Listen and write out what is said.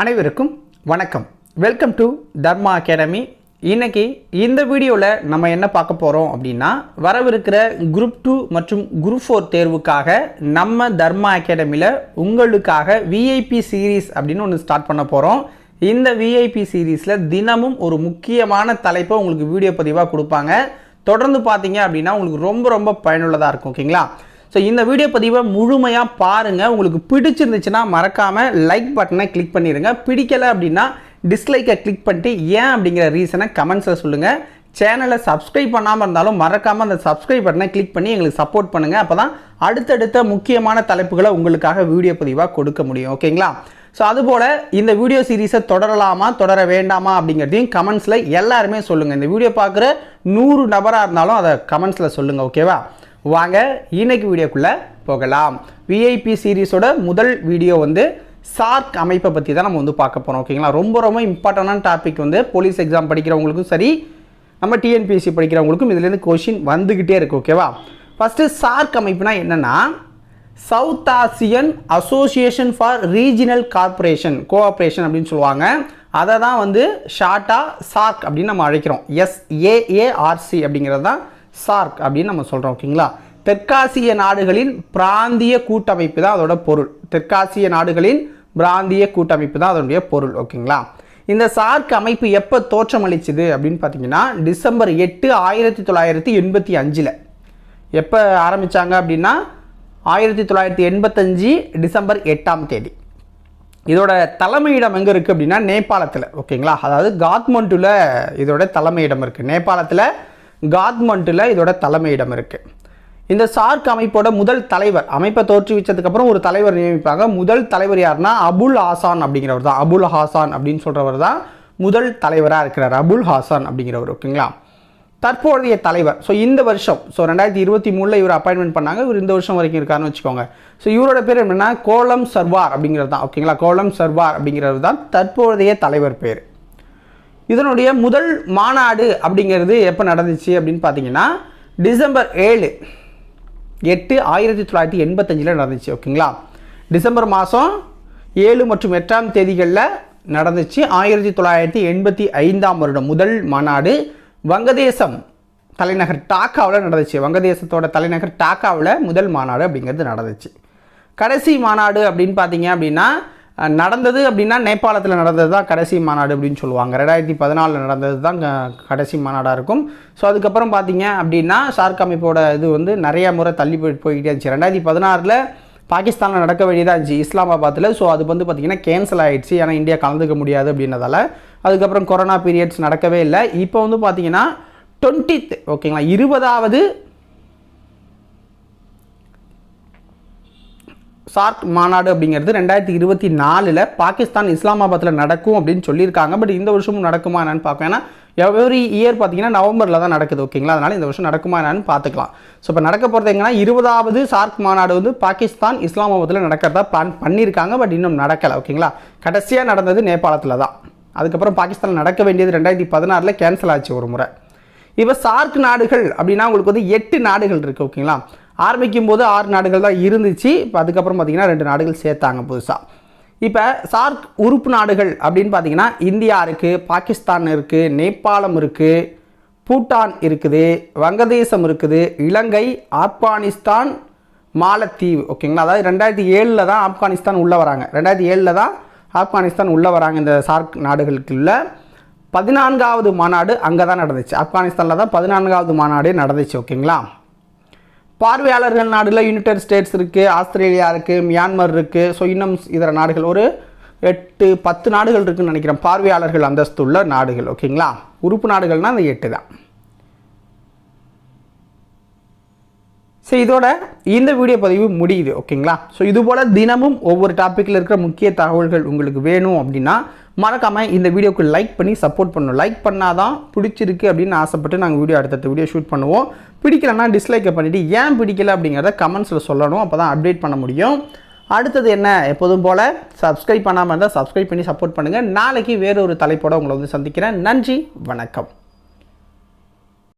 அனைவருக்கும் வணக்கம். Welcome to Dharma academy இன்றைக்கி இந்த வீடியோவில் நம்ம என்ன பார்க்க போகிறோம் அப்படின்னா வரவிருக்கிற குரூப் டூ மற்றும் குரூப் ஃபோர் தேர்வுக்காக நம்ம தர்மா அகாடமியில் உங்களுக்காக விஐபி சீரீஸ் அப்படின்னு ஒன்று ஸ்டார்ட் பண்ண போகிறோம் இந்த விஐபி சீரீஸில் தினமும் ஒரு முக்கியமான தலைப்பை உங்களுக்கு வீடியோ பதிவாக கொடுப்பாங்க. தொடர்ந்து பார்த்தீங்க அப்படின்னா உங்களுக்கு ரொம்ப ரொம்ப பயனுள்ளதாக இருக்கும் ஓகேங்களா? ஸோ இந்த வீடியோ பதிவை முழுமையாக பாருங்கள் உங்களுக்கு பிடிச்சிருந்துச்சுன்னா மறக்காமல் லைக் பட்டனை கிளிக் பண்ணிடுங்க பிடிக்கலை அப்படின்னா டிஸ்லைக்கை கிளிக் பண்ணிட்டு ஏன் அப்படிங்கிற ரீசனை கமெண்ட்ஸில் சொல்லுங்கள் சேனலை சப்ஸ்கிரைப் பண்ணாமல் இருந்தாலும் மறக்காமல் அந்த சப்ஸ்கிரைப் பட்டனை கிளிக் பண்ணி எங்களுக்கு சப்போர்ட் பண்ணுங்கள் அப்போ தான் அடுத்தடுத்த முக்கியமான தலைப்புகளை உங்களுக்காக வீடியோ பதிவாக கொடுக்க முடியும். ஓகேங்களா ஸோ அதுபோல் இந்த வீடியோ சீரீஸை தொடரலாமா தொடர வேண்டாமா அப்படிங்கிறதையும் கமெண்ட்ஸில் எல்லாருமே சொல்லுங்கள் இந்த வீடியோ பார்க்குற நூறு நபராக இருந்தாலும் அதை கமெண்ட்ஸில் சொல்லுங்கள் ஓகேவா வாங்க இன்னைக்கு வீடியோக்குள்ளே போகலாம். விஐபி சீரீஸோட முதல் வீடியோ வந்து சார்க் அமைப்பை பற்றி தான் நம்ம வந்து பார்க்க போகிறோம் ஓகேங்களா ரொம்ப ரொம்ப இம்பார்ட்டண்டான டாபிக் வந்து போலீஸ் எக்ஸாம் படிக்கிறவங்களுக்கும் சரி நம்ம டிஎன்பிஎஸ்சி படிக்கிறவங்களுக்கும் இதுலேருந்து கொஷின் வந்துக்கிட்டே இருக்குது ஓகேவா ஃபஸ்ட்டு சார்க் அமைப்புனா என்னென்னா South Asian Association for Regional Corporation Cooperation அப்படின்னு சொல்லுவாங்க. அதை தான் வந்து ஷார்ட்டாக சார்க் அப்படின்னு நம்ம அழைக்கிறோம். எஸ்ஏஏஆர்சி அப்படிங்கிறது தான் சார்க் அப்படின்னு நம்ம சொல்கிறோம் ஓகேங்களா தெற்காசிய நாடுகளின் பிராந்திய கூட்டமைப்பு தான் அதோட பொருள். தெற்காசிய நாடுகளின் பிராந்திய கூட்டமைப்பு தான் அதனுடைய பொருள் ஓகேங்களா இந்த சார்க் அமைப்பு எப்போ தோற்றமளிச்சுது அப்படின்னு பார்த்தீங்கன்னா டிசம்பர் எட்டு ஆயிரத்தி தொள்ளாயிரத்தி எண்பத்தி அஞ்சில். எப்போ ஆரம்பித்தாங்க அப்படின்னா ஆயிரத்தி தொள்ளாயிரத்தி எண்பத்தஞ்சு டிசம்பர் எட்டாம் தேதி. இதோட தலைமையிடம் எங்கே இருக்குது அப்படின்னா நேபாளத்தில் ஓகேங்களா அதாவது காத்மண்டுவில் இதோட தலைமையிடம் இருக்குது நேபாளத்தில் காத்மண்டில் இதோட தலைமையிடம் இருக்குது இந்த சார்க் அமைப்போட முதல் தலைவர் அமைப்பை தோற்றுவிச்சதுக்கப்புறம் ஒரு தலைவர் நியமிப்பாங்க. முதல் தலைவர் யாருன்னா அபுல் ஹாசான் அப்படிங்கிறவர் தான். அபுல் ஹாசான் அப்படின்னு சொல்கிறவர் தான் முதல் தலைவராக இருக்கிறார். அபுல் ஹாசான் அப்படிங்கிறவர் ஓகேங்களா? தற்போதைய தலைவர். ஸோ இந்த வருஷம் ஸோ ரெண்டாயிரத்தி இருபத்தி மூணில் இவர் அப்பாயின்மெண்ட் பண்ணாங்க. இவர் இந்த வருஷம் வரைக்கும் இருக்காருன்னு வச்சுக்கோங்க. ஸோ இவரோட பேர் என்னென்னா கோலம் சர்வார் அப்படிங்கிறது தான் ஓகேங்களா? கோலம் சர்வார் அப்படிங்கிறது தான் தற்போதைய தலைவர் பேர். இதனுடைய முதல் மாநாடு அப்படிங்கிறது எப்போ நடந்துச்சு அப்படின்னு பார்த்தீங்கன்னா டிசம்பர் ஏழு எட்டு ஆயிரத்தி தொள்ளாயிரத்தி எண்பத்தஞ்சில் நடந்துச்சு ஓகேங்களா? டிசம்பர் மாதம் ஏழு மற்றும் எட்டாம் தேதிகளில் நடந்துச்சு. ஆயிரத்தி தொள்ளாயிரத்தி எண்பத்தி ஐந்தாம் வருடம் முதல் மாநாடு. வங்கதேசம் தலைநகர் டாக்காவில் நடந்துச்சு. வங்கதேசத்தோட தலைநகர் டாக்காவில் முதல் மாநாடு அப்படிங்கிறது நடந்துச்சு. கடைசி மாநாடு அப்படின்னு பார்த்தீங்க அப்படின்னா நடந்தது அப்படின்னா நேபாளத்தில் நடந்தது தான் கடைசி மாநாடு அப்படின்னு சொல்லுவாங்க. ரெண்டாயிரத்தி பதினாலில் நடந்தது தான் கடைசி மாநாடாக இருக்கும். ஸோ அதுக்கப்புறம் பார்த்தீங்க அப்படின்னா சார்க் அமைப்போட இது வந்து நிறைய முறை தள்ளி போய் போய்கிட்டே இருந்துச்சு. ரெண்டாயிரத்தி பதினாறில் பாகிஸ்தானில் நடக்க வேண்டியதாக இருந்துச்சு இஸ்லாமாபாத்தில் ஸோ அது வந்து பார்த்திங்கன்னா கேன்சல் ஆகிடுச்சு ஏன்னா இந்தியா கலந்துக்க முடியாது அப்படின்றதால அதுக்கப்புறம் கொரோனா பீரியட்ஸ் நடக்கவே இல்லை. இப்போ வந்து பார்த்திங்கன்னா டுவெண்ட்டித் ஓகேங்களா இருபதாவது சார்க் மாநாடு அப்படிங்கிறது ரெண்டாயிரத்தி இருபத்தி நாலில் பாகிஸ்தான் இஸ்லாமாபாத்தில் நடக்கும் அப்படின்னு சொல்லியிருக்காங்க. பட் இந்த வருஷமும் நடக்குமா என்னன்னு பார்க்கலாம். ஏன்னா எவ்ரி இயர் பார்த்தீங்கன்னா நவம்பரில் தான் நடக்குது ஓகேங்களா அதனால் இந்த வருஷம் நடக்குமா என்னன்னு பார்த்துக்கலாம். ஸோ இப்போ நடக்க போகிறது எங்கன்னா இருபதாவது சார்க் மாநாடு வந்து பாகிஸ்தான் இஸ்லாமாபாத்தில் நடக்கிறதா பிளான் பண்ணியிருக்காங்க. பட் இன்னும் நடக்கலை ஓகேங்களா கடைசியாக நடந்தது நேபாளத்தில் தான். அதுக்கப்புறம் பாகிஸ்தான் நடக்க வேண்டியது ரெண்டாயிரத்தி பதினாறில் கேன்சல் ஆச்சு ஒரு முறை. இப்போ சார்க் நாடுகள் அப்படின்னா உங்களுக்கு வந்து எட்டு நாடுகள் இருக்குது ஓகேங்களா ஆரம்பிக்கும் போது ஆறு நாடுகள் தான் இருந்துச்சு. இப்போ அதுக்கப்புறம் பார்த்திங்கன்னா ரெண்டு நாடுகள் சேர்த்தாங்க புதுசாக இப்போ சார்க் உறுப்பு நாடுகள் அப்படின்னு பார்த்தீங்கன்னா இந்தியா இருக்குது பாகிஸ்தான் இருக்குது நேபாளம் இருக்குது பூட்டான் இருக்குது வங்கதேசம் இருக்குது இலங்கை ஆப்கானிஸ்தான் மாலத்தீவு. ஓகேங்களா அதாவது ரெண்டாயிரத்தி ஏழில் தான் ஆப்கானிஸ்தான் உள்ளே வராங்க. ரெண்டாயிரத்தி ஏழில் தான் ஆப்கானிஸ்தான் உள்ளே வராங்க இந்த சார்க் நாடுகளுக்குள்ள. பதினான்காவது மாநாடு அங்கே தான் நடந்துச்சு. ஆப்கானிஸ்தானில் தான் பதினான்காவது மாநாடே நடந்துச்சு. ஓகேங்களா பார்வையாளர்கள் நாடுகளில் யுனைடெட் ஸ்டேட்ஸ் இருக்குது ஆஸ்திரேலியா இருக்குது மியான்மர் இருக்குது ஸோ இன்னும் இதர நாடுகள் ஒரு எட்டு பத்து நாடுகள் இருக்குன்னு நினைக்கிறேன். பார்வையாளர்கள் அந்தஸ்து உள்ள நாடுகள் ஓகேங்களா உறுப்பு நாடுகள்னால் அந்த எட்டு தான். ஸோ இதோட இந்த வீடியோ பதிவு முடியுது ஓகேங்களா ஸோ இதுபோல் தினமும் ஒவ்வொரு டாப்பிக்கில் இருக்கிற முக்கிய தகவல்கள் உங்களுக்கு வேணும் அப்படின்னா மறக்காமல் இந்த வீடியோக்கு லைக் பண்ணி சப்போர்ட் பண்ணணும். லைக் பண்ணாதான் பிடிச்சிருக்கு அப்படின்னு ஆசைப்பட்டு நாங்கள் வீடியோ அடுத்தடுத்த வீடியோ ஷூட் பண்ணுவோம். பிடிக்கலன்னா டிஸ்லைக்கை பண்ணிவிட்டு ஏன் பிடிக்கல அப்படிங்கிறத கமெண்ட்ஸில் சொல்லணும். அப்போ தான் அப்டேட் பண்ண முடியும். அடுத்தது என்ன? எப்போதும் போல் சப்ஸ்கிரைப் பண்ணாமல் இருந்தால் சப்ஸ்கிரைப் பண்ணி சப்போர்ட் பண்ணுங்கள் நாளைக்கு வேற ஒரு உங்களை வந்து சந்திக்கிறேன். நன்றி வணக்கம்.